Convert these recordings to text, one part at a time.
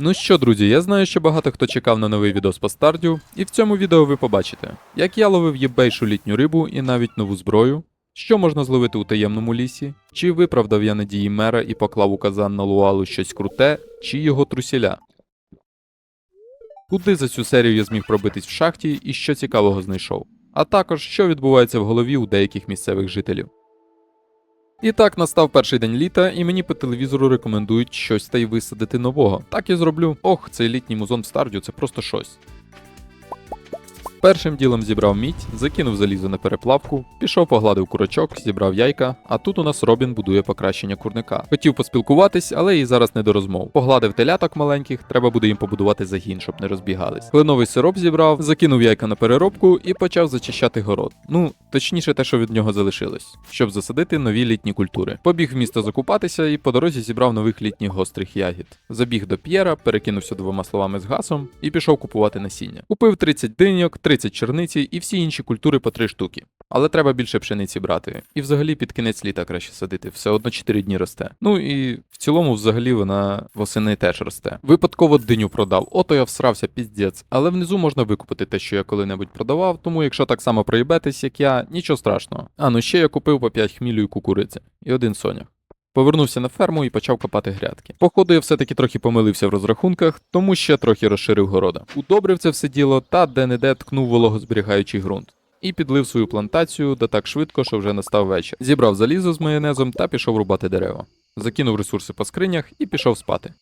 Ну що, друзі, я знаю, що багато хто чекав на новий відос по стардю, і в цьому відео ви побачите, як я ловив єбейшу літню рибу і навіть нову зброю, що можна зловити у таємному лісі, чи виправдав я надії мера і поклав у казан на луалу щось круте, чи його трусіля. Куди за цю серію я зміг пробитись в шахті і що цікавого знайшов, а також що відбувається в голові у деяких місцевих жителів. І так настав перший день літа, і мені по телевізору рекомендують щось та й висадити нового. Так і зроблю. Ох, цей літній музон в Стардю це просто щось. Першим ділом зібрав мідь, закинув залізо на переплавку, пішов погладив курочок, зібрав яйка, а тут у нас Робін будує покращення курника. Хотів поспілкуватись, але і зараз не до розмов. Погладив теляток маленьких, треба буде їм побудувати загін, щоб не розбігались. Кленовий сироп зібрав, закинув яйка на переробку і почав зачищати город. Ну, точніше, те, що від нього залишилось, щоб засадити нові літні культури. Побіг в місто закупатися і по дорозі зібрав нових літніх гострих ягід. Забіг до П'єра, перекинувся двома словами з гасом і пішов купувати насіння. Купив 30 диньок, 30 черниці і всі інші культури по 3 штуки. Але треба більше пшениці брати. І взагалі під кінець літа краще садити, все одно 4 дні росте. Ну і в цілому, взагалі, вона восени теж росте. Випадково диню продав, ото я всрався піздець, але внизу можна викупити те, що я коли-небудь продавав, тому якщо так само проїбетесь, як я, нічого страшного. А ну ще я купив по 5 хмілю і кукуриці, і один сонях. Повернувся на ферму і почав копати грядки. Походу, я все-таки трохи помилився в розрахунках, тому ще трохи розширив города. Удобрив це все діло та де-не-де ткнув вологозберігаючий ґрунт. І підлив свою плантацію да так швидко, що вже настав вечір. Зібрав залізо з майонезом та пішов рубати дерева. Закинув ресурси по скринях і пішов спати.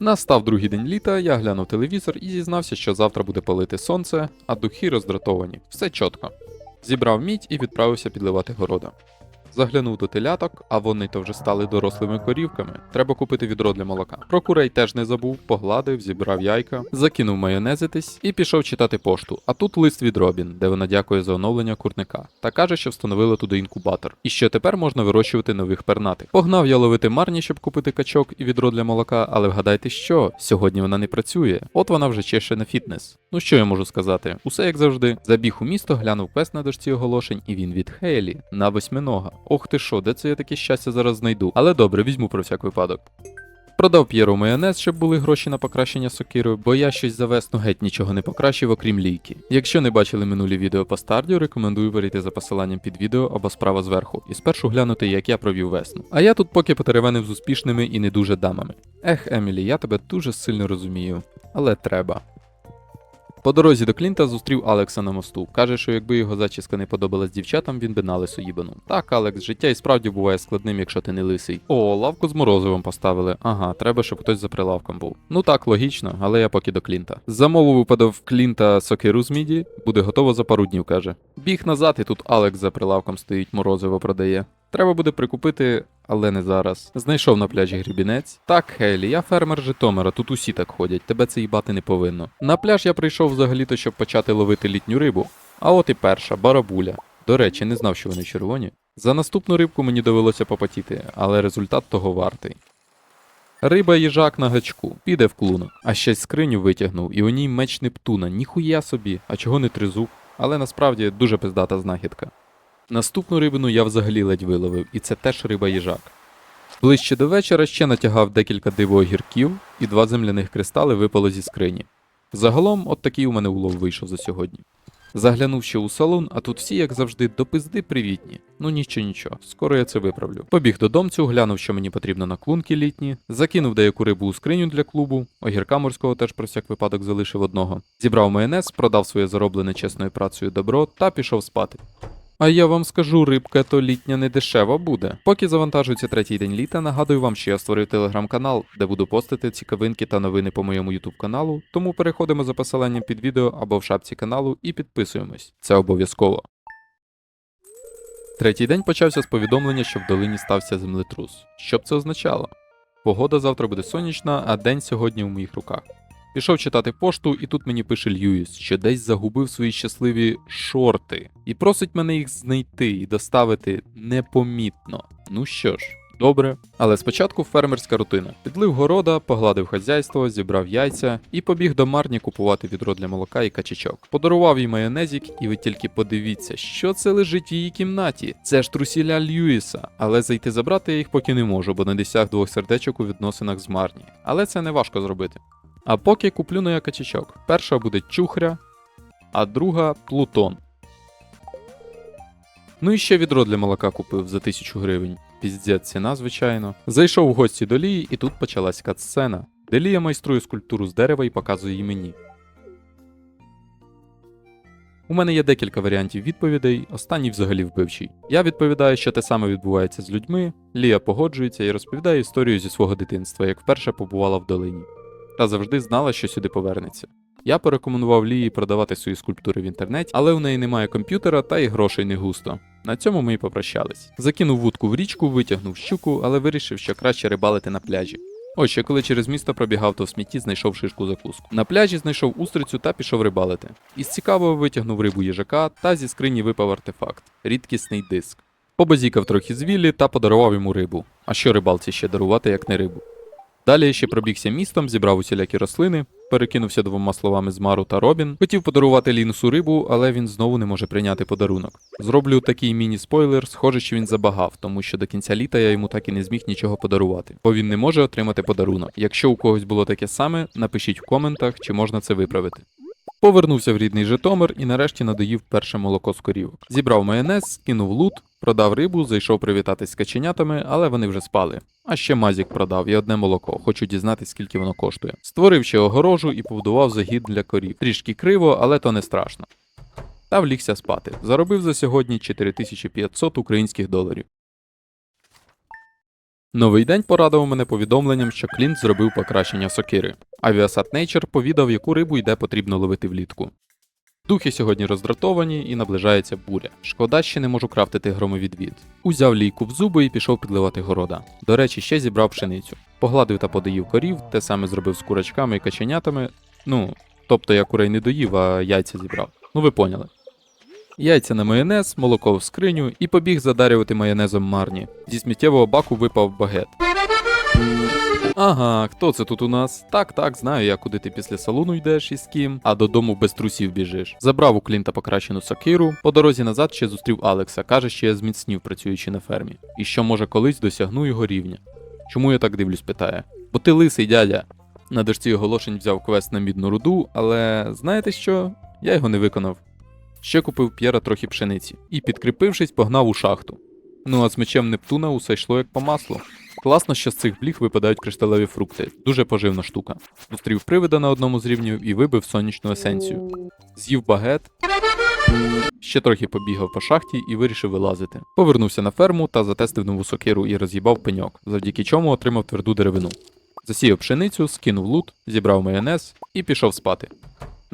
Настав другий день літа, я глянув телевізор і зізнався, що завтра буде палити сонце, а духи роздратовані. Все чітко. Зібрав мідь і відправився підливати города. Заглянув до теляток, а вони то вже стали дорослими корівками. Треба купити відро для молока. Про курей теж не забув, погладив, зібрав яйка, закинув майонезитись і пішов читати пошту. А тут лист від Робін, де вона дякує за оновлення курника, та каже, що встановила туди інкубатор. І що тепер можна вирощувати нових пернатих. Погнав я ловити марні, щоб купити качок і відро для молока, але вгадайте що? Сьогодні вона не працює. От вона вже чеше на фітнес. Ну що я можу сказати? Усе як завжди. Забіг у місто, глянув квест на дошці оголошень, і він від Хейлі на восьминога. Ох ти що, де це я таке щастя зараз знайду? Але добре, візьму про всяк випадок. Продав П'єру майонез, щоб були гроші на покращення сокири, бо я щось за весну геть нічого не покращив, окрім лійки. Якщо не бачили минулі відео по стардію, рекомендую перейти за посиланням під відео або справа зверху, і спершу глянути, як я провів весну. А я тут поки потеревенив з успішними і не дуже дамами. Ех, Емілі, я тебе дуже сильно розумію, але треба. По дорозі до Клінта зустрів Алекса на мосту. Каже, що якби його зачіска не подобалась дівчатам, він би на лису їбанув. Так, Алекс, життя і справді буває складним, якщо ти не лисий. О, лавку з морозивом поставили. Ага, треба, щоб хтось за прилавком був. Ну так, логічно, але я поки до Клінта. Замову випадав Клінта сокиру з міді, буде готово за пару днів, каже. Біг назад, і тут Алекс за прилавком стоїть, морозиво продає. Треба буде прикупити, але не зараз. Знайшов на пляжі грібінець. Так, Хейлі, я фермер Житомира, тут усі так ходять, тебе це їбати не повинно. На пляж я прийшов взагалі-то, щоб почати ловити літню рибу. А от і перша, барабуля. До речі, не знав, що вони червоні. За наступну рибку мені довелося попотіти, але результат того вартий. Риба їжак на гачку, піде в клунок, а ще скриню витягнув, і у ній меч Нептуна, ніхуя собі, а чого не тризуб, але насправді дуже пиздата знахідка. Наступну рибину я взагалі ледь виловив, і це теж риба їжак. Ближче до вечора ще натягав декілька диво-огірків, і два земляних кристали випало зі скрині. Загалом, от такий у мене улов вийшов за сьогодні. Заглянув ще у салон, а тут всі, як завжди, до пизди привітні. Ну нічого, нічого, скоро я це виправлю. Побіг до домцю, глянув, що мені потрібно на клунки літні, закинув деяку рибу у скриню для клубу, огірка морського теж про всяк випадок залишив одного. Зібрав майонез, продав своє зароблене чесною працею добро та пішов спати. А я вам скажу, рибка то літня не дешева буде. Поки завантажується третій день літа, нагадую вам, що я створив телеграм-канал, де буду постити цікавинки та новини по моєму ютуб каналу, тому переходимо за посиланням під відео або в шапці каналу і підписуємось. Це обов'язково. Третій день почався з повідомлення, що в долині стався землетрус. Що б це означало? Погода завтра буде сонячна, а день сьогодні у моїх руках. Пішов читати пошту, і тут мені пише Льюіс, що десь загубив свої щасливі шорти, і просить мене їх знайти і доставити непомітно. Ну що ж, Добре, але спочатку фермерська рутина. Підлив города, погладив хазяйство, зібрав яйця і побіг до Марні купувати відро для молока і качачок. Подарував їй майонезік, і ви тільки подивіться, що це лежить в її кімнаті. Це ж трусіля Льюіса, але зайти забрати я їх поки не можу, бо не досяг двох сердечок у відносинах з Марні. Але це не важко зробити. А поки куплю на качачок. Перша буде чухря, а друга Плутон. Ну і ще відро для молока купив за тисячу гривень. Піздець ціна, звичайно. Зайшов в гості до Лії, і тут почалась катсцена, де Лія майструє скульптуру з дерева і показує її мені. У мене є декілька варіантів відповідей, останній взагалі вбивчий. Я відповідаю, що те саме відбувається з людьми. Лія погоджується і розповідає історію зі свого дитинства, як вперше побувала в долині. Та завжди знала, що сюди повернеться. Я порекомендував Лії продавати свої скульптури в інтернеті, але в неї немає комп'ютера та й грошей не густо. На цьому ми й попрощались. Закинув вудку в річку, витягнув щуку, але вирішив, що краще рибалити на пляжі. Ось ще коли через місто пробігав, то в смітті знайшов шишку закуску. На пляжі знайшов устрицю та пішов рибалити. Із цікавого витягнув рибу їжака та зі скрині випав артефакт рідкісний диск. Побазікав трохи з Віллі та подарував йому рибу. А що рибалці ще дарувати, як не рибу? Далі я ще пробігся містом, зібрав усілякі рослини, перекинувся двома словами з Мару та Робін. Хотів подарувати Лінусу рибу, але він знову не може прийняти подарунок. Зроблю такий міні-спойлер, схоже, що він забагав, тому що до кінця літа я йому так і не зміг нічого подарувати, бо він не може отримати подарунок. Якщо у когось було таке саме, напишіть в коментах, чи можна це виправити. Повернувся в рідний Житомир і нарешті надоїв перше молоко з корівок. Зібрав майонез, скинув лут, продав рибу, зайшов привітатись з каченятами, але вони вже спали. А ще мазік продав і одне молоко. Хочу дізнатись, скільки воно коштує. Створив ще огорожу і побудував загід для корів. Трішки криво, але то не страшно. Та влігся спати. Заробив за сьогодні 4500 українських доларів. Новий день порадував мене повідомленням, що Клінт зробив покращення сокири. Aviasat Nature повідав, яку рибу йде потрібно ловити влітку. Духи сьогодні роздратовані і наближається буря. Шкода, ще не можу крафтити громовідвід. Узяв лійку в зуби і пішов підливати города. До речі, ще зібрав пшеницю. Погладив та подоїв корів, те саме зробив з курачками і каченятами. Ну, тобто я курей не доїв, а яйця зібрав. Ну ви поняли. Яйця на майонез, молоко в скриню і побіг задарювати майонезом марні. Зі сміттєвого баку випав багет. Ага, хто це тут у нас? Так, так, знаю я, куди ти після салону йдеш і з ким, а додому без трусів біжиш. Забрав у Клінта покращену сокиру. По дорозі назад ще зустрів Алекса, каже, що я зміцнів, працюючи на фермі. І що може колись досягну його рівня. Чому я так дивлюсь, питає? Бо ти лисий, дядя. На дошці оголошень взяв квест на мідну руду, але знаєте що? Я його не виконав. Ще купив П'єра трохи пшениці і, підкріпившись, погнав у шахту. Ну а з мечем Нептуна усе йшло як по маслу. Класно, що з цих бліг випадають кришталеві фрукти. Дуже поживна штука. Зустрів привида на одному з рівнів і вибив сонячну есенцію. З'їв багет. Ще трохи побігав по шахті і вирішив вилазити. Повернувся на ферму та затестив нову сокиру і роз'їбав пеньок, завдяки чому отримав тверду деревину. Засіяв пшеницю, скинув лут, зібрав майонез і пішов спати.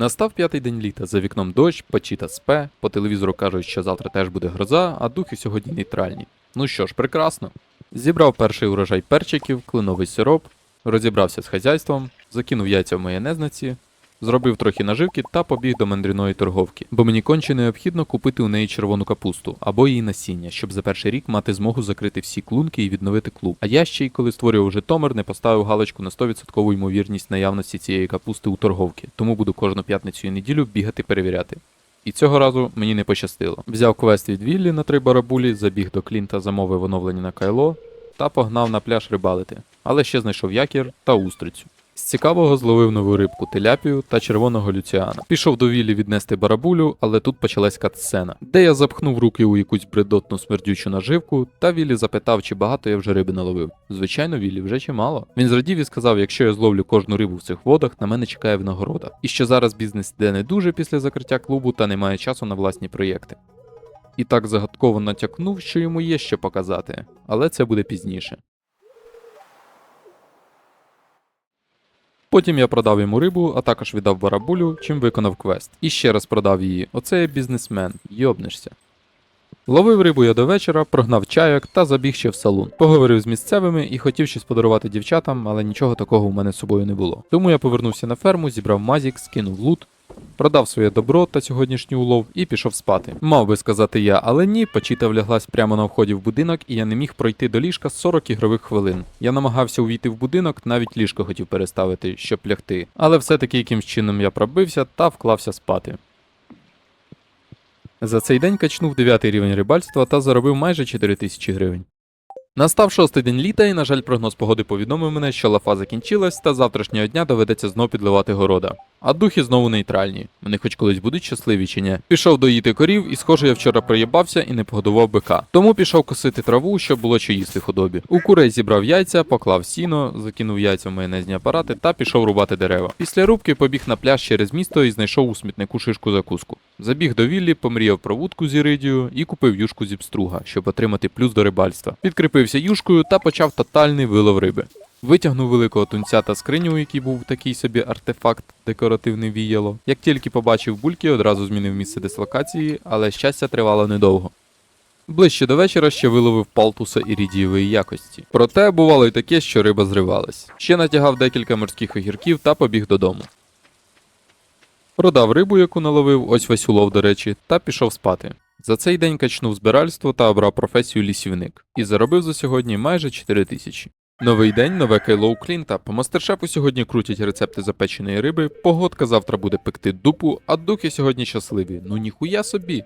Настав п'ятий день літа, за вікном дощ, печі спе, по телевізору кажуть, що завтра теж буде гроза, а духи сьогодні нейтральні. Ну що ж, прекрасно. Зібрав перший урожай перчиків, клиновий сироп, розібрався з хазяйством, закинув яйця в майонезниці, зробив трохи наживки та побіг до мандрівної торговки, бо мені конче необхідно купити у неї червону капусту або її насіння, щоб за перший рік мати змогу закрити всі клунки і відновити клуб. А я ще й коли створював Житомир, не поставив галочку на 100% ймовірність наявності цієї капусти у торговки, тому буду кожну п'ятницю і неділю бігати перевіряти. І цього разу мені не пощастило. Взяв квест від Віллі на три барабулі, забіг до Клінта, замовив оновлення на кайло та погнав на пляж рибалити, але ще знайшов якір та устрицю. З цікавого зловив нову рибку теляпію та червоного люціана. Пішов до Віллі віднести барабулю, але тут почалась катсцена, де я запхнув руки у якусь бредотну смердючу наживку, та Віллі запитав, чи багато я вже риби наловив. Звичайно, Віллі, вже чимало. Він зрадів і сказав, якщо я зловлю кожну рибу в цих водах, на мене чекає винагорода. І що зараз бізнес йде не дуже після закриття клубу та немає часу на власні проєкти. І так загадково натякнув, що йому є що показати, але це буде пізніше. Потім я продав йому рибу, а також віддав барабулю, чим виконав квест. І ще раз продав її. Оце я бізнесмен, йобнешся. Ловив рибу я до вечора, прогнав чайок та забіг ще в салон. Поговорив з місцевими і хотів щось подарувати дівчатам, але нічого такого у мене з собою не було. Тому я повернувся на ферму, зібрав мазік, скинув лут, Продав своє добро та сьогоднішній улов і пішов спати. Мав би сказати я, але ні, пачіта вляглась прямо на вході в будинок, і я не міг пройти до ліжка 40 ігрових хвилин. Я намагався увійти в будинок, навіть ліжко хотів переставити, щоб лягти. Але все-таки якимсь чином я пробився та вклався спати. За цей день качнув 9 рівень рибальства та заробив майже 4 тисячі гривень. Настав шостий день літа, і, на жаль, прогноз погоди повідомив мене, що лафа закінчилась, та завтрашнього дня доведеться знов підливати города. А духи знову нейтральні. Вони хоч колись будуть щасливі чи ні. Пішов доїти корів, і схоже, я вчора проїбався і не погодував бика. Тому пішов косити траву, щоб було що їсти худобі. У курей зібрав яйця, поклав сіно, закинув яйця в майонезні апарати та пішов рубати дерева. Після рубки побіг на пляж через місто і знайшов у смітнику шишку закуску. Забіг до віллі, помріяв про вудку з іридію і купив юшку зі пструга, щоб отримати плюс до рибальства. Підкріпився юшкою та почав тотальний вилов риби. Витягнув великого тунця та скриню, у якій був такий собі артефакт, декоративне віяло. Як тільки побачив бульки, одразу змінив місце дислокації, але щастя тривало недовго. Ближче до вечора ще виловив палтуса іридієвої якості. Проте бувало й таке, що риба зривалась. Ще натягав декілька морських огірків та побіг додому. Продав рибу, яку наловив, ось весь улов, до речі, та пішов спати. За цей день качнув збиральство та обрав професію лісівник і заробив за сьогодні майже 4 тисячі. Новий день, нове кайло у Клінта. По мастер-шефу сьогодні крутять рецепти запеченої риби, погодка завтра буде пекти дупу, а духи сьогодні щасливі. Ну ніхуя собі.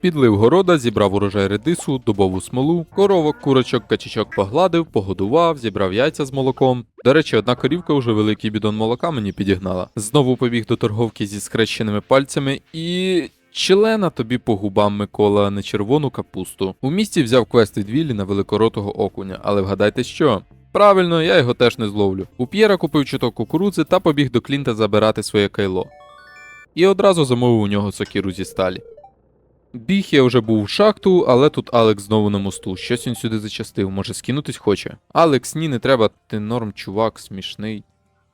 Підлив города, зібрав урожай редису, дубову смолу, коровок, курочок, качечок погладив, погодував, зібрав яйця з молоком. До речі, одна корівка вже великий бідон молока мені підігнала. Знову побіг до торговки зі скрещеними пальцями і. Члена тобі по губам Микола, не червону капусту. У місті взяв квест від Віллі на великоротого окуня, але вгадайте що? Правильно, я його теж не зловлю. У П'єра купив чуток кукурудзи та побіг до Клінта забирати своє кайло. І одразу замовив у нього сокіру зі сталі. Біг я вже був в шахту, але тут Алекс знову на мосту. Щось він сюди зачастив, може скинутись хоче. Алекс, ні, не треба, ти норм, чувак, смішний.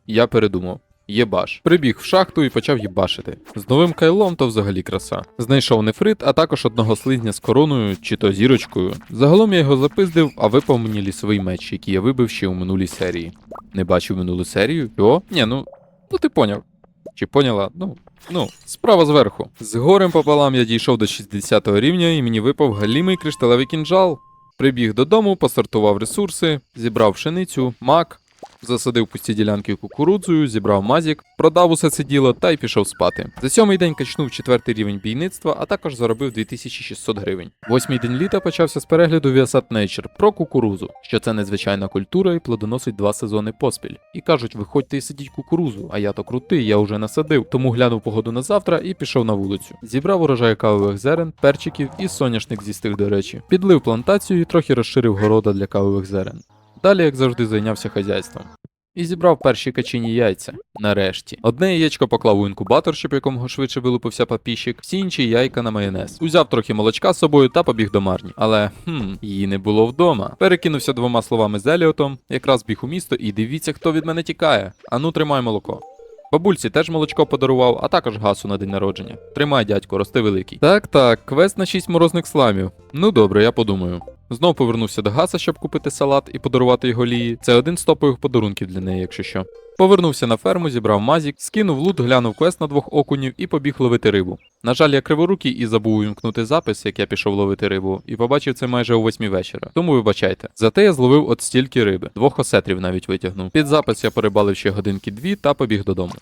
Я передумав. Єбаш. Прибіг в шахту і почав їбашити. З новим кайлом то взагалі краса. Знайшов нефрит, а також одного слизня з короною чи то зірочкою. Загалом я його запиздив, а випав мені лісовий меч, який я вибив ще у минулій серії. Не бачив минулу серію? О, ні, ну, ну ти поняв. Чи поняла? Ну, ну, справа зверху. З горем пополам я дійшов до 60 рівня і мені випав галімий кришталевий кінжал. Прибіг додому, посортував ресурси, зібрав пшеницю, мак, засадив пусті ділянки кукурудзою, зібрав мазік, продав усе це діло та й пішов спати. За сьомий день качнув четвертий рівень бійництва, а також заробив 2600 гривень. Восьмий день літа почався з перегляду Viasat Nature про кукурузу, що це незвичайна культура і плодоносить два сезони поспіль. І кажуть, виходьте і сидіть кукурузу, а я то крутий, я вже насадив. Тому глянув погоду на завтра і пішов на вулицю. Зібрав урожай кавових зерен, перчиків і соняшник зістиг, до речі. Підлив плантацію і трохи розширив города для кавових зерен. Далі, як завжди, зайнявся хазяйством. І зібрав перші качині яйця. Нарешті. Одне яєчко поклав у інкубатор, щоб якомога швидше вилупився папіщик, всі інші яйка на майонез. Узяв трохи молочка з собою та побіг до Марні. Але хм, її не було вдома. Перекинувся двома словами з Еліотом, якраз біг у місто, і дивіться, хто від мене тікає. Ану, тримай молоко. Бабульці теж молочко подарував, а також гасу на день народження. Тримай, дядько, рости великий. Так, так, квест на 6 морозних сламів. Ну добре, я подумаю. Знов повернувся до Гаса, щоб купити салат і подарувати його лії. Це один з топових подарунків для неї, якщо що. Повернувся на ферму, зібрав мазік, скинув лут, глянув квест на двох окунів і побіг ловити рибу. На жаль, я криворукий і забув увімкнути запис, як я пішов ловити рибу, і побачив це майже о восьмій вечора. Тому вибачайте. Зате я зловив от стільки риби, двох осетрів навіть витягнув. Під запис я перебалив ще годинки дві та побіг додому.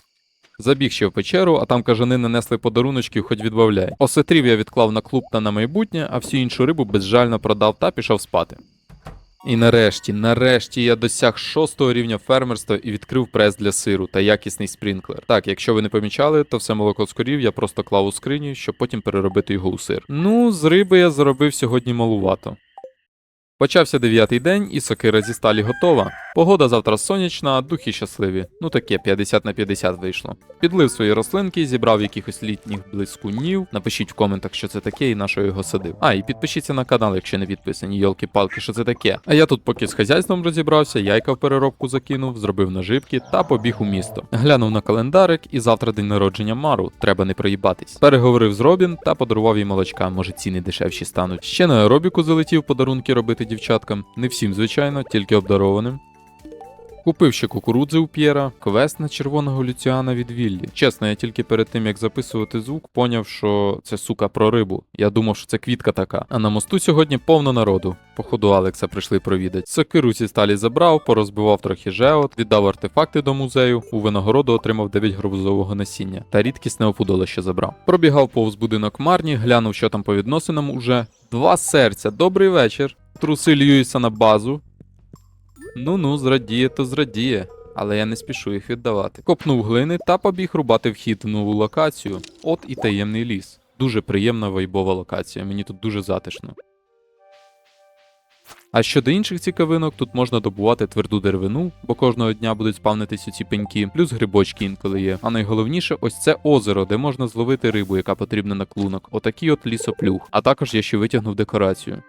Забіг ще в печеру, а там кажани нанесли подаруночків, хоч відбавляй. Осетрів я відклав на клуб та на майбутнє, а всю іншу рибу безжально продав та пішов спати. І нарешті, нарешті я досяг шостого рівня фермерства і відкрив прес для сиру та якісний спрінклер. Так, якщо ви не помічали, то все молоко з корів я просто клав у скриню, щоб потім переробити його у сир. Ну, з риби я заробив сьогодні малувато. Почався дев'ятий день, і сокира зі сталі готова. Погода завтра сонячна, духи щасливі. Ну таке, 50 на 50 вийшло. Підлив свої рослинки, зібрав якихось літніх блискунів. Напишіть в коментах, що це таке і на що його садив. А, і підпишіться на канал, якщо не підписані, йолки-палки, що це таке. А я тут поки з хазяйством розібрався, яйка в переробку закинув, зробив наживки та побіг у місто. Глянув на календарик, і завтра день народження Мару, треба не проїбатись. Переговорив з Робін та подарував їй молочка, може ціни дешевші стануть. Ще на аеробіку залетів подарунки робити дівчаткам. Не всім, звичайно, тільки обдарованим. Купив ще кукурудзи у П'єра, квест на червоного Люціана від Віллі. Чесно, я тільки перед тим як записувати звук, поняв, що це сука про рибу. Я думав, що це квітка така. А на мосту сьогодні повно народу. Походу Алекса прийшли провідать. Сокиру зі сталі забрав, порозбивав трохи жеот, віддав артефакти до музею. У винагороду отримав 9 гарбузового насіння та рідкісне опудоло ще забрав. Пробігав повз будинок Марні, глянув, що там по відносинам уже. Два серця, добрий вечір. Труси Льюіса на базу. Ну ну, зрадіє, то зрадіє. Але я не спішу їх віддавати. Копнув глини та побіг рубати вхід в нову локацію. От і таємний ліс. Дуже приємна вайбова локація, мені тут дуже затишно. А щодо інших цікавинок, тут можна добувати тверду деревину, бо кожного дня будуть спавнитись ці пеньки, плюс грибочки інколи є. А найголовніше, ось це озеро, де можна зловити рибу, яка потрібна на клунок. Отакий от лісоплюх. А також я ще витягнув декорацію.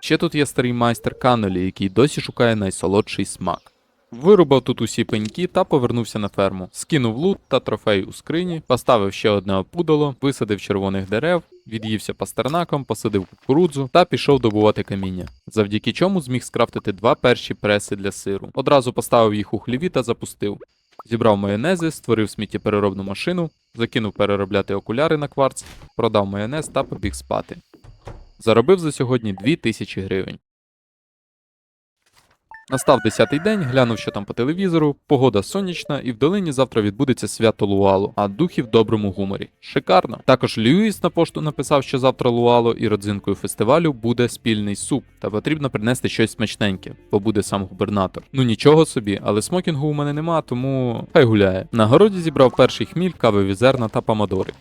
Ще тут є старий майстер Канелі, який досі шукає найсолодший смак. Вирубав тут усі пеньки та повернувся на ферму. Скинув лут та трофей у скрині, поставив ще одне опудало, висадив червоних дерев, від'ївся пастернаком, посадив кукурудзу та пішов добувати каміння. Завдяки чому зміг скрафтити два перші преси для сиру. Одразу поставив їх у хліві та запустив. Зібрав майонези, створив сміттєпереробну машину, закинув переробляти окуляри на кварц, продав майонез та побіг спати. Заробив за сьогодні 2000 гривень. Настав 10-й день, глянув, що там по телевізору, погода сонячна, і в долині завтра відбудеться свято Луало, а духи в доброму гуморі. Шикарно. Також Льюіс на пошту написав, що завтра Луало і родзинкою фестивалю буде спільний суп, та потрібно принести щось смачненьке, бо буде сам губернатор. Ну нічого собі, але смокінгу у мене нема, тому хай гуляє. На городі зібрав перший хміль, кавові зерна та помадори.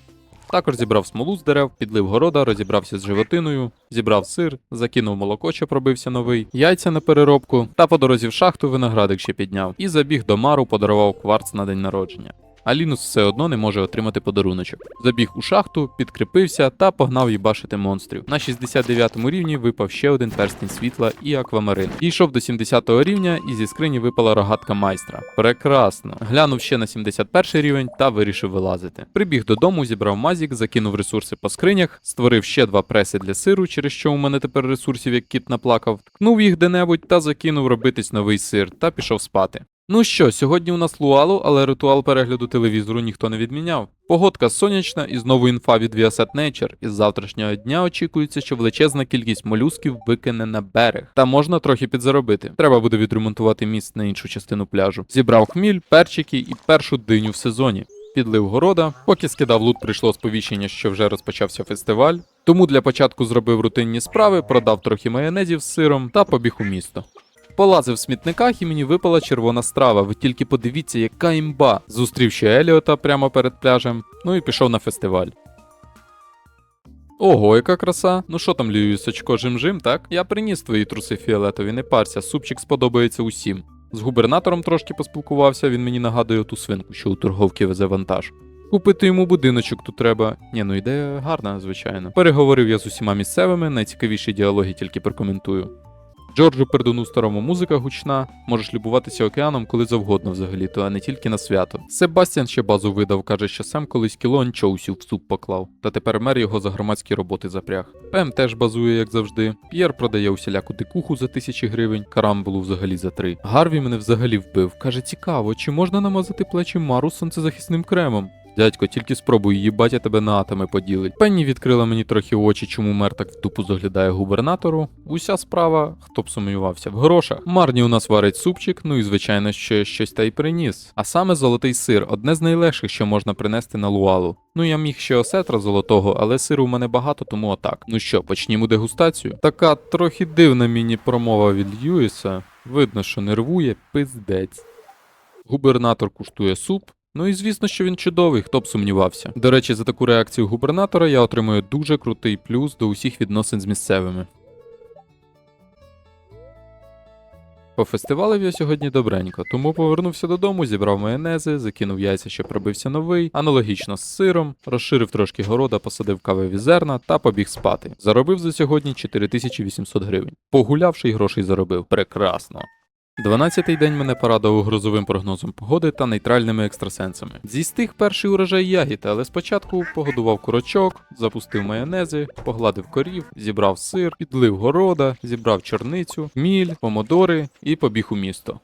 Також зібрав смолу з дерев, підлив города, розібрався з животиною, зібрав сир, закинув молоко, що пробився новий, яйця на переробку, та по дорозі в шахту виноградик ще підняв. І забіг до мару, подарував кварц на день народження. А Лінус все одно не може отримати подаруночок. Забіг у шахту, підкріпився та погнав їбашити монстрів. На 69 рівні випав ще один перстень світла і аквамарин. Дійшов до 70 рівня, і зі скрині випала рогатка майстра. Прекрасно. Глянув ще на 71 рівень та вирішив вилазити. Прибіг додому, зібрав мазік, закинув ресурси по скринях, створив ще два преси для сиру, через що у мене тепер ресурсів як кіт наплакав, ткнув їх де-небудь та закинув робитись новий сир та пішов спати. Ну що, сьогодні у нас луало, але ритуал перегляду телевізору ніхто не відміняв. Погодка сонячна і знову інфа від Viasat Nature. Із завтрашнього дня очікується, що величезна кількість молюсків викине на берег. Та можна трохи підзаробити. Треба буде відремонтувати міст на іншу частину пляжу. Зібрав хміль, перчики і першу диню в сезоні. Підлив города, поки скидав лут, прийшло сповіщення, що вже розпочався фестиваль. Тому для початку зробив рутинні справи, продав трохи майонезів з сиром та побіг у місто. Полазив в смітниках і мені випала червона страва. Ви тільки подивіться, яка імба. Зустрів ще Еліота прямо перед пляжем, ну і пішов на фестиваль. Ого, яка краса. Ну що там, Льюісочко, жим-жим, так? Я приніс твої труси фіолетові, не парся, супчик сподобається усім. З губернатором трошки поспілкувався, він мені нагадує ту свинку, що у торговки везе вантаж. Купити йому будиночок тут треба. Ні, ну ідея гарна, звичайно. Переговорив я з усіма місцевими, найцікавіші діалоги тільки прокоментую. Джорджу Пердуну старому музика гучна, можеш любуватися океаном коли завгодно взагалі, то а не тільки на свято. Себастьян ще базу видав, каже, що сам колись кіло анчоусів в суп поклав, та тепер мер його за громадські роботи запряг. Пем теж базує, як завжди. П'єр продає усіляку дикуху за тисячі гривень, карамбулу взагалі за три. Гарві мене взагалі вбив. Каже, цікаво, чи можна намазати плечі Мару сонцезахисним кремом? Дядько, тільки спробуй, її батя тебе на атоми поділить. Пенні відкрила мені трохи очі, чому мер так в тупу заглядає губернатору. Уся справа, хто б сумнівався, в грошах. Марні у нас варить супчик, ну і звичайно, ще щось та й приніс. А саме золотий сир одне з найлегших, що можна принести на луалу. Ну я міг ще осетра золотого, але сиру у мене багато, тому отак. Ну що, почнімо дегустацію? Така трохи дивна міні-промова від Льюіса. Видно, що нервує пиздець. Губернатор куштує суп. Ну і звісно, що він чудовий, хто б сумнівався. До речі, за таку реакцію губернатора я отримую дуже крутий плюс до усіх відносин з місцевими. Пофестивалив я сьогодні добренько, тому повернувся додому, зібрав майонези, закинув яйця, що пробився новий, аналогічно з сиром, розширив трошки города, посадив кавові зерна та побіг спати. Заробив за сьогодні 4800 гривень. Погулявши й грошей заробив. Прекрасно. Дванадцятий день мене порадував грозовим прогнозом погоди та нейтральними екстрасенсами. Зістиг перший урожай ягід, але спочатку погодував курочок, запустив майонези, погладив корів, зібрав сир, підлив города, зібрав чорницю, міль, помодори і побіг у місто.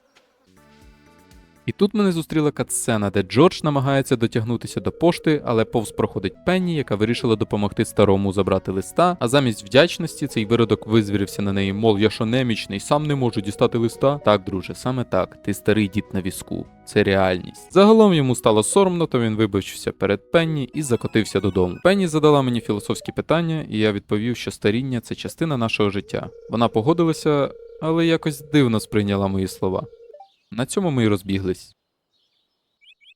І тут мене зустріла катсцена, де Джордж намагається дотягнутися до пошти, але повз проходить Пенні, яка вирішила допомогти старому забрати листа. А замість вдячності цей виродок визвірився на неї, мов я що немічний, сам не можу дістати листа. Так, друже, саме так. Ти старий дід на візку. Це реальність. Загалом йому стало соромно, то він вибачився перед Пенні і закотився додому. Пенні задала мені філософські питання, і я відповів, що старіння це частина нашого життя. Вона погодилася, але якось дивно сприйняла мої слова. На цьому ми й розбіглись.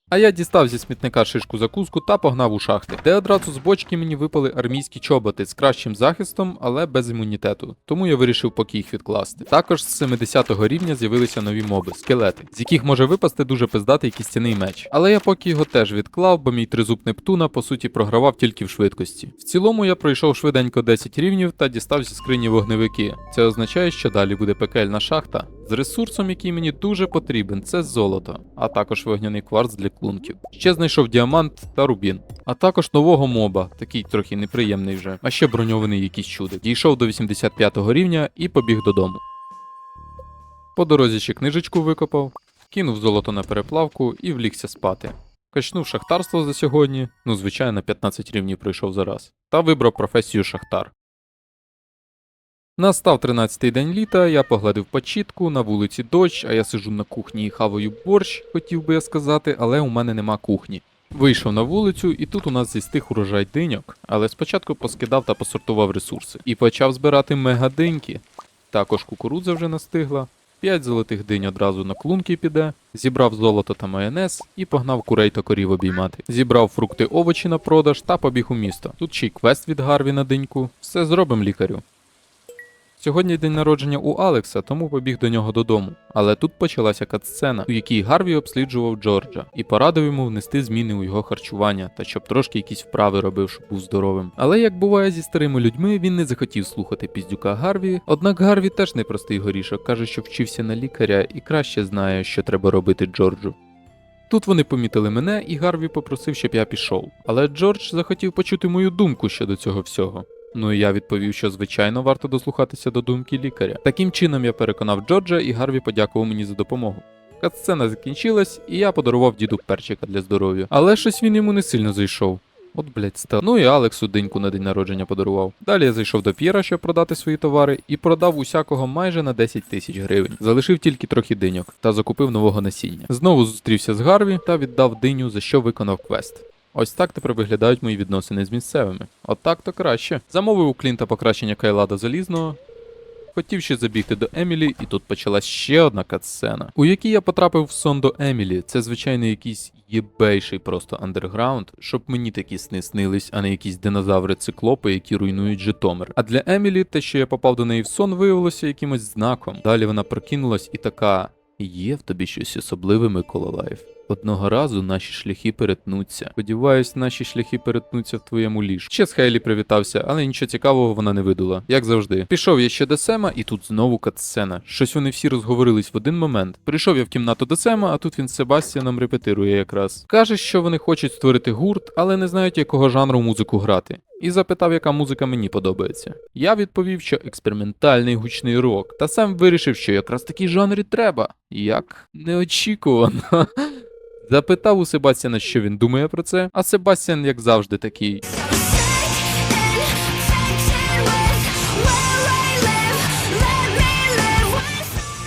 А я дістав зі смітника шишку закуску та погнав у шахти, де одразу з бочки мені випали армійські чоботи з кращим захистом, але без імунітету. Тому я вирішив поки їх відкласти. Також з 70-го рівня з'явилися нові моби скелети, з яких може випасти дуже пиздатий кістяний меч. Але я поки його теж відклав, бо мій тризуб Нептуна по суті програвав тільки в швидкості. В цілому я пройшов швиденько 10 рівнів та дістав зі скрині вогневики. Це означає, що далі буде пекельна шахта. З ресурсом, який мені дуже потрібен, це золото, а також вогняний кварц для клунків. Ще знайшов діамант та рубін, а також нового моба, такий трохи неприємний вже, а ще броньований якийсь чудик. Дійшов до 85-го рівня і побіг додому. По дорозі ще книжечку викопав, кинув золото на переплавку і влігся спати. Качнув шахтарство за сьогодні, ну звичайно, 15 рівнів пройшов за раз, та вибрав професію шахтар. Настав 13-й день літа, я погладив почітку, на вулиці дощ, а я сижу на кухні і хаваю борщ, хотів би я сказати, але у мене нема кухні. Вийшов на вулицю, і тут у нас зістих урожай диньок, але спочатку поскидав та посортував ресурси і почав збирати мегадиньки. Також кукурудза вже настигла. 5 золотих динь одразу на клунки піде, зібрав золото та майонез і погнав курей та корів обіймати. Зібрав фрукти овочі на продаж та побіг у місто. Тут ще й квест від Гарві на диньку. Все зробим лікарю. Сьогодні день народження у Алекса, тому побіг до нього додому. Але тут почалася катсцена, у якій Гарві обсліджував Джорджа і порадив йому внести зміни у його харчування та щоб трошки якісь вправи робив, щоб був здоровим. Але як буває зі старими людьми, він не захотів слухати піздюка Гарві. Однак Гарві теж непростий горішок, каже, що вчився на лікаря і краще знає, що треба робити Джорджу. Тут вони помітили мене, і Гарві попросив, щоб я пішов. Але Джордж захотів почути мою думку щодо цього всього. Ну і я відповів, що звичайно варто дослухатися до думки лікаря. Таким чином я переконав Джорджа, і Гарві подякував мені за допомогу. Катсцена закінчилась, і я подарував діду перчика для здоров'я. Але щось він йому не сильно зайшов. От, блять, став. Ну і Алексу деньку на день народження подарував. Далі я зайшов до П'єра, щоб продати свої товари, і продав усякого майже на 10 тисяч гривень. Залишив тільки трохи диньок та закупив нового насіння. Знову зустрівся з Гарві та віддав диню, за що виконав квест. Ось так тепер виглядають мої відносини з місцевими. От так то краще. Замовив у Клінта покращення Кайлада залізного. Хотів ще забігти до Емілі, і тут почалась ще одна катсцена, у якій я потрапив в сон до Емілі. Це, звичайно, якийсь єбейший просто андерграунд, щоб мені такі сни снились, а не якісь динозаври-циклопи, які руйнують Житомир. А для Емілі те, що я попав до неї в сон, виявилося якимось знаком. Далі вона прокинулась і така. Є в тобі щось особливе, Микола Лайф. Одного разу наші шляхи перетнуться. Сподіваюсь, наші шляхи перетнуться в твоєму ліжку. Ще з Хейлі привітався, але нічого цікавого вона не видала, як завжди. Пішов я ще до Сема, і тут знову катсцена. Щось вони всі розговорились в один момент. Прийшов я в кімнату до Сема, а тут він з Себастьяном репетирує якраз. Каже, що вони хочуть створити гурт, але не знають, якого жанру музику грати. І запитав, яка музика мені подобається. Я відповів, що експериментальний гучний рок, та сам вирішив, що якраз такий жанр і треба. Як неочікувано. Запитав у Себастьяна, що він думає про це, а Себастьян, як завжди, такий.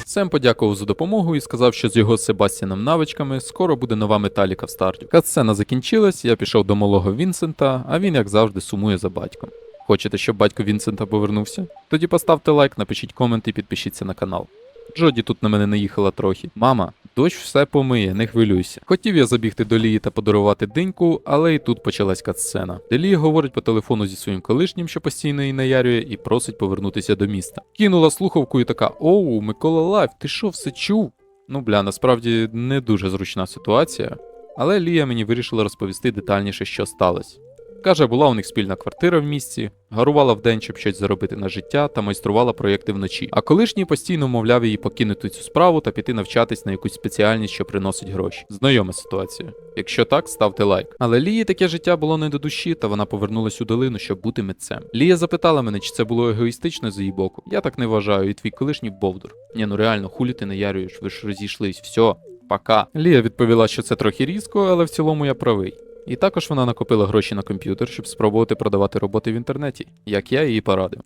Сем подякував за допомогу і сказав, що з його Себастьяном навичками скоро буде нова металіка в старті. Катсцена закінчилась, я пішов до малого Вінсента, а він, як завжди, сумує за батьком. Хочете, щоб батько Вінсента повернувся? Тоді поставте лайк, напишіть комент і підпишіться на канал. Джоді тут на мене наїхала трохи. Мама, дощ все помиє, не хвилюйся. Хотів я забігти до Лії та подарувати диньку, але і тут почалась катсцена. Де Лія говорить по телефону зі своїм колишнім, що постійно її наярює, і просить повернутися до міста. Кинула слухавку і така: Оу, Микола Лайф, ти що, все чув? Ну бля, насправді не дуже зручна ситуація. Але Лія мені вирішила розповісти детальніше, що сталося. Каже, була у них спільна квартира в місті, гарувала вдень, щоб щось заробити на життя та майструвала проєкти вночі. А колишній постійно мовляв її покинути цю справу та піти навчатись на якусь спеціальність, що приносить гроші. Знайома ситуація. Якщо так, ставте лайк. Але Лії таке життя було не до душі, та вона повернулась у долину, щоб бути митцем. Лія запитала мене, чи це було егоїстично з її боку. Я так не вважаю, і твій колишній бовдур. Ні, ну реально, хулі ти наярюєш, ви ж розійшлись, все. Пока. Лія відповіла, що це трохи різко, але в цілому я правий. І також вона накопила гроші на комп'ютер, щоб спробувати продавати роботи в інтернеті, як я її порадив.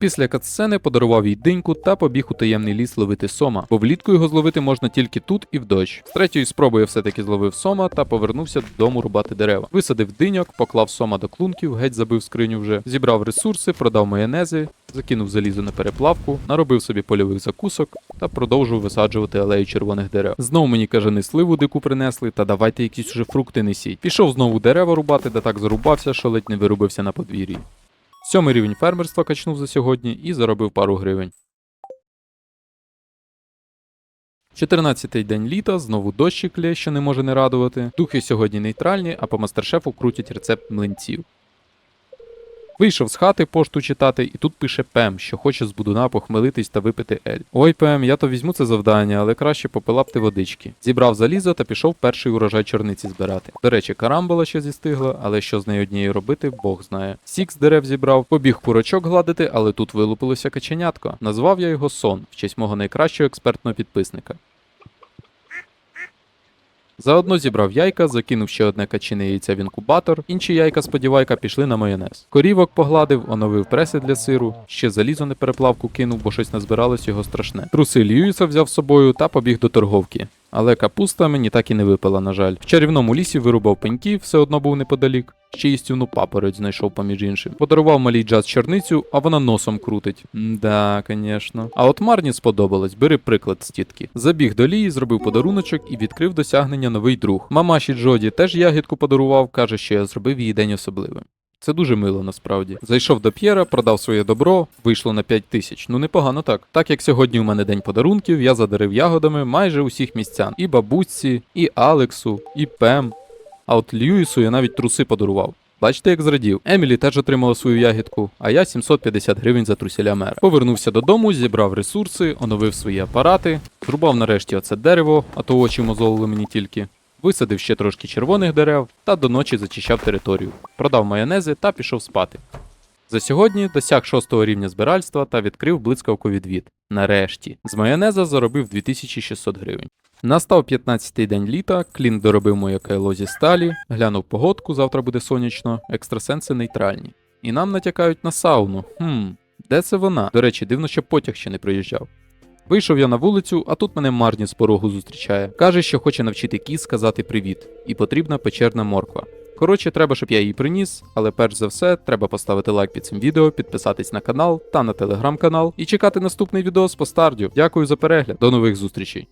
Після катсцени подарував їй диньку та побіг у таємний ліс ловити сома, бо влітку його зловити можна тільки тут і в дощ. З третьої спроби я все-таки зловив сома та повернувся додому рубати дерева. Висадив диньок, поклав сома до клунків, геть забив скриню вже, зібрав ресурси, продав майонези, закинув залізо на переплавку, наробив собі польових закусок та продовжив висаджувати алею червоних дерев. Знову мені кажани сливу дику принесли, та давайте якісь уже фрукти несіть. Пішов знову дерева рубати, да так зарубався, що ледь не вирубився на подвір'ї. Сьомий рівень фермерства качнув за сьогодні і заробив пару гривень. 14-й день літа, знову дощик лє, що не може не радувати. Духи сьогодні нейтральні, а по мастер-шефу крутять рецепт млинців. Вийшов з хати пошту читати, і тут пише Пем, що хоче з будуна похмелитись та випити ель. Ой, Пем, я то візьму це завдання, але краще попила б ти водички. Зібрав залізо та пішов перший урожай чорниці збирати. До речі, карамбола ще зістигла, але що з нею однією робити, Бог знає. Сік з дерев зібрав, побіг курочок гладити, але тут вилупилося каченятко. Назвав я його сон в честь мого найкращого експертного підписника. Заодно зібрав яйка, закинув ще одне качине яйця в інкубатор, інші яйка сподівайка пішли на майонез. Корівок погладив, оновив преси для сиру, ще залізо на переплавку кинув, бо щось назбиралось його страшне. Труси Льюіса взяв з собою та побіг до торговки. Але капуста мені так і не випала, на жаль. В чарівному лісі вирубав пеньки, все одно був неподалік. Ще їстівну папороть знайшов поміж іншим. Подарував малій джаз чорницю, а вона носом крутить. Да, звісно. А от Марні сподобалось, бери приклад з тітки. Забіг до лії, зробив подаруночок і відкрив досягнення новий друг. Мамаші Джоді теж ягідку подарував, каже, що я зробив її день особливим. Це дуже мило насправді. Зайшов до П'єра, продав своє добро, вийшло на 5 тисяч. Ну непогано так. Так як сьогодні у мене день подарунків, я задарив ягодами майже усіх місцян: і бабусі, і Алексу, і Пем. А от Льюісу я навіть труси подарував. Бачите, як зрадів. Емілі теж отримала свою ягідку, а я 750 гривень за трусіля мера. Повернувся додому, зібрав ресурси, оновив свої апарати, зрубав нарешті оце дерево, а то очі мозолили мені тільки. Висадив ще трошки червоних дерев та до ночі зачищав територію. Продав майонези та пішов спати. За сьогодні досяг шостого рівня збиральства та відкрив блискавку відвід. Нарешті. З майонеза заробив 2600 гривень. Настав 15-й день літа, Клін доробив моє кайло зі сталі, глянув погодку, завтра буде сонячно, екстрасенси нейтральні. І нам натякають на сауну. Хм, де це вона? До речі, дивно, що потяг ще не приїжджав. Вийшов я на вулицю, а тут мене Марні з порогу зустрічає. Каже, що хоче навчити кіз сказати привіт, і потрібна печерна морква. Коротше, треба, щоб я її приніс, але перш за все, треба поставити лайк під цим відео, підписатись на канал та на телеграм-канал і чекати наступний відео з постардю. Дякую за перегляд, до нових зустрічей.